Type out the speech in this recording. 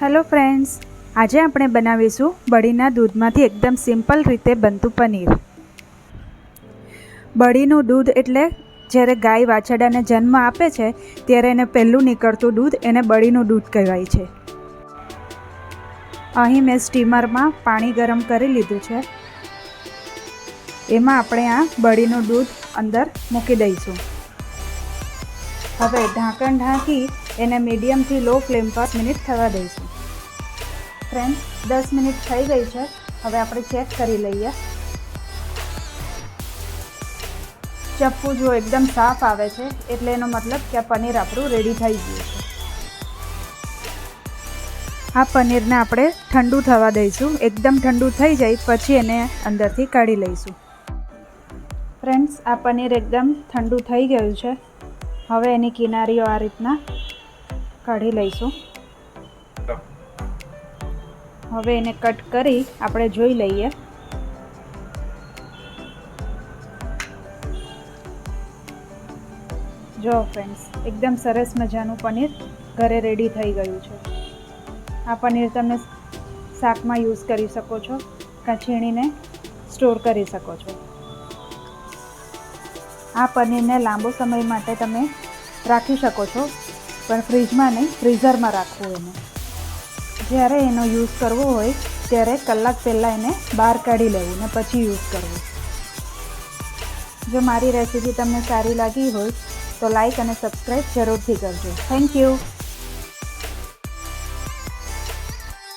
Hello friends, આજે આપણે બનાવીશું બળીના દૂધમાંથી એકદમ સિમ્પલ રીતે બનતું પનીર. બળીનું દૂધ એટલે જ્યારે ગાય વાછરડાને જન્મ આપે છે, ત્યારે એને પહેલું નીકળતું દૂધ એને બળીનું દૂધ કહેવાય છે. અહીં મેં સ્ટીમરમાં પાણી ગરમ કરી લીધું છે. એમાં આપણે આ બળીનું દૂધ અંદર મૂકી દઈશું. હવે ઢાંકણ ઢાંકી એને મીડિયમથી લો ફ્લેમ પર મિનિટ થવા દઈશું. ફ્રેન્ડ દસ મિનિટ થઈ ગઈ છે. હવે આપણે ચેક કરી લઈએ. ચપ્પુ જો એકદમ સાફ આવે છે, એટલે એનો મતલબ કે આ પનીર આપણું રેડી થઈ ગયું છે. આ પનીરને આપણે ઠંડુ થવા દઈશું. એકદમ ઠંડુ થઈ જાય, પછી એને અંદરથી કાઢી લઈશું. ફ્રેન્ડ્સ આ પનીર એકદમ ઠંડુ થઈ ગયું છે. હવે એની કિનારીઓ આ રીતના કાઢી લઈશું. હવે એને કટ કરી આપણે જોઈ લઈએ. જો ફ્રેન્ડ્સ એકદમ સરસ મજાનું પનીર ઘરે રેડી થઈ ગયું છે. આ પનીર તમે શાકમાં યુઝ કરી શકો છો કાં છીણીને સ્ટોર કરી શકો છો. આ પનીરને લાંબો સમય માટે તમે રાખી શકો છો, પણ ફ્રીજમાં નહીં ફ્રીઝરમાં રાખવું એને. જ્યારે એનો યુઝ કરવો હોય, ત્યારે કલાક પહેલાં એને બહાર કાઢી લેવું ને પછી યુઝ કરવું. જો મારી રેસીપી તમને સારી લાગી હોય, તો લાઈક અને સબસ્ક્રાઈબ જરૂરથી કરજો. Thank you.